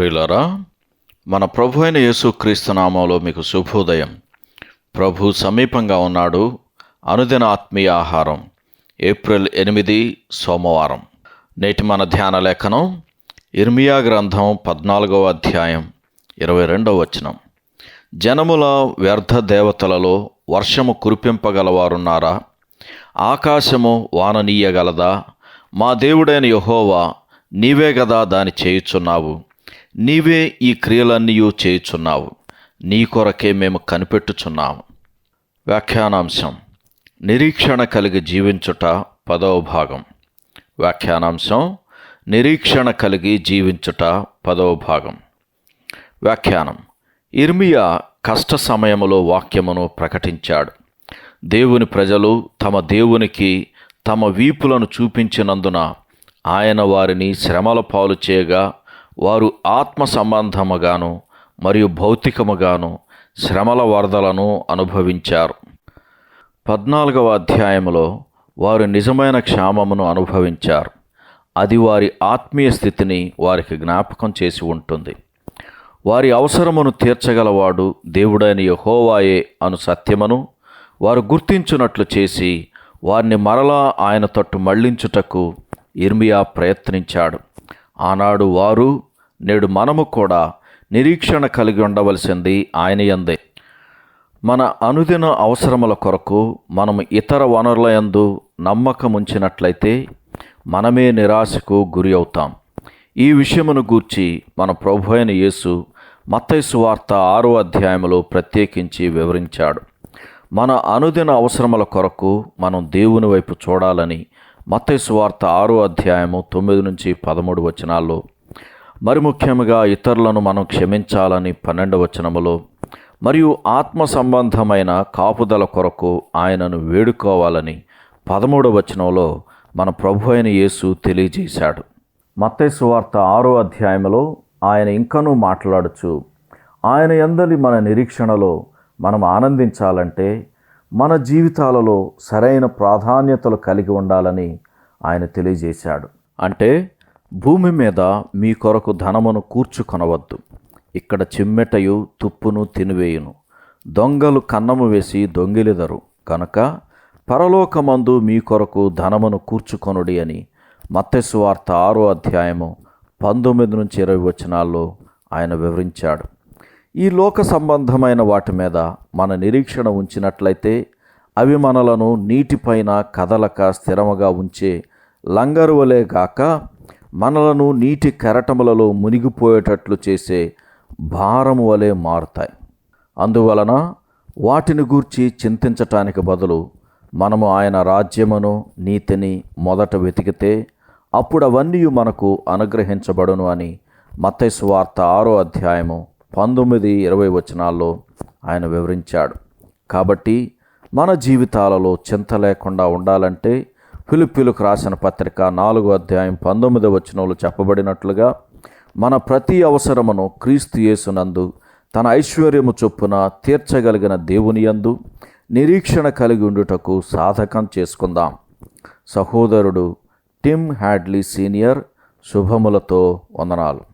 ప్రియులారా మన ప్రభు అయిన యేసుక్రీస్తు నామంలో మీకు శుభోదయం. ప్రభు సమీపంగా ఉన్నాడు. అనుదిన ఆత్మీయ ఆహారం. ఏప్రిల్ ఎనిమిది సోమవారం. నేటి మన ధ్యాన లేఖనం ఇర్మియా గ్రంథం పద్నాలుగవ అధ్యాయం ఇరవై రెండవ వచనం. జనముల వ్యర్థ దేవతలలో వర్షము కురిపింపగలవారున్నారా? ఆకాశము వాననీయగలదా మా దేవుడైన యహోవా నీవే కదా దాని చేయుచున్నావు. నీవే ఈ క్రియలన్నీ చేయుచున్నావు. నీ కొరకే మేము కనిపెట్టుచున్నాము వ్యాఖ్యానాంశం. నిరీక్షణ కలిగి జీవించుట పదవ భాగం. వ్యాఖ్యానాంశం. నిరీక్షణ కలిగి జీవించుట పదవ భాగం. వ్యాఖ్యానం. ఇర్మియా కష్ట సమయములో వాక్యమును ప్రకటించాడు. దేవుని ప్రజలు తమ దేవునికి తమ వీపులను చూపించినందున ఆయన వారిని శ్రమల పాలు చేయగా వారు ఆత్మ సంబంధముగాను మరియు భౌతికముగాను శ్రమల వరదలను అనుభవించారు. పద్నాలుగవ అధ్యాయములో వారు నిజమైన క్షామమును అనుభవించారు. అది వారి ఆత్మీయ స్థితిని వారికి జ్ఞాపకం చేసి ఉంటుంది. వారి అవసరమును తీర్చగలవాడు దేవుడైన యహోవాయే అను సత్యమును వారు గుర్తించున్నట్లు చేసి వారిని మరలా ఆయన తట్టు మళ్ళించుటకు ఇర్మియా ప్రయత్నించాడు. ఆనాడు వారు నేడు మనము కూడా నిరీక్షణ కలిగి ఉండవలసింది ఆయన యందే. మన అనుదిన అవసరముల కొరకు మనము ఇతర వనరుల యందు నమ్మకం ఉంచినట్లయితే మనమే నిరాశకు గురి అవుతాం. ఈ విషయమును గూర్చి మన ప్రభు అయిన యేసు మత్తైసు వార్త ఆరో అధ్యాయములో ప్రత్యేకించి వివరించాడు. మన అనుదిన అవసరముల కొరకు మనం దేవుని వైపు చూడాలని మత్తైసు వార్త ఆరో అధ్యాయము తొమ్మిది నుంచి పదమూడు వచనాల్లో. మరి ముఖ్యంగా ఇతరులను మనం క్షమించాలని పన్నెండు వచనములో మరియు ఆత్మ సంబంధమైన కాపుదల కొరకు ఆయనను వేడుకోవాలని పదమూడవ వచనంలో మన ప్రభు అయిన యేసు తెలియజేశాడు. మత్తైసు వార్త ఆరో అధ్యాయంలో ఆయన ఇంకనూ మాట్లాడుచు ఆయన ఎందలి మన నిరీక్షణలో మనం ఆనందించాలంటే మన జీవితాలలో సరైన ప్రాధాన్యతలు కలిగి ఉండాలని ఆయన తెలియజేశాడు. అంటే భూమి మీద మీ కొరకు ధనమును కూర్చుకొనవద్దు. ఇక్కడ చిమ్మెటయు తుప్పును తినివేయును. దొంగలు కన్నము వేసి దొంగిలిదరు. కనుక పరలోకమందు మీ కొరకు ధనమును కూర్చుకొనుడి అని మత్తెసు వార్త ఆరో అధ్యాయము పంతొమ్మిది నుంచి ఇరవై వచనాల్లో ఆయన వివరించాడు. ఈ లోక సంబంధమైన వాటి మీద మన నిరీక్షణ ఉంచినట్లయితే అవి మనలను నీటిపైన కదలక స్థిరముగా ఉంచే లంగరు గాక మనలను నీటి కెరటములలో మునిగిపోయేటట్లు చేసే భారము వలె మారుతాయి. అందువలన వాటిని గూర్చి చింతించటానికి బదులు మనము ఆయన రాజ్యమును నీతిని మొదట వెతికితే అప్పుడు అవన్నీ మనకు అనుగ్రహించబడును అని మత్తైసు వార్త ఆరో అధ్యాయము పంతొమ్మిది ఇరవై వచనాల్లో ఆయన వివరించాడు. కాబట్టి మన జీవితాలలో చింత లేకుండా ఉండాలంటే ఫిలిపిలకు రాసిన పత్రిక నాలుగో అధ్యాయం పంతొమ్మిది వచనంలో చెప్పబడినట్లుగా మన ప్రతి అవసరమును క్రీస్తు యేసునందు తన ఐశ్వర్యము చొప్పున తీర్చగలిగిన దేవుని యందు నిరీక్షణ కలిగి ఉండుటకు సాధకం చేసుకుందాం. సహోదరుడు టిమ్ హ్యాడ్లీ సీనియర్ శుభములతో వందనాలు.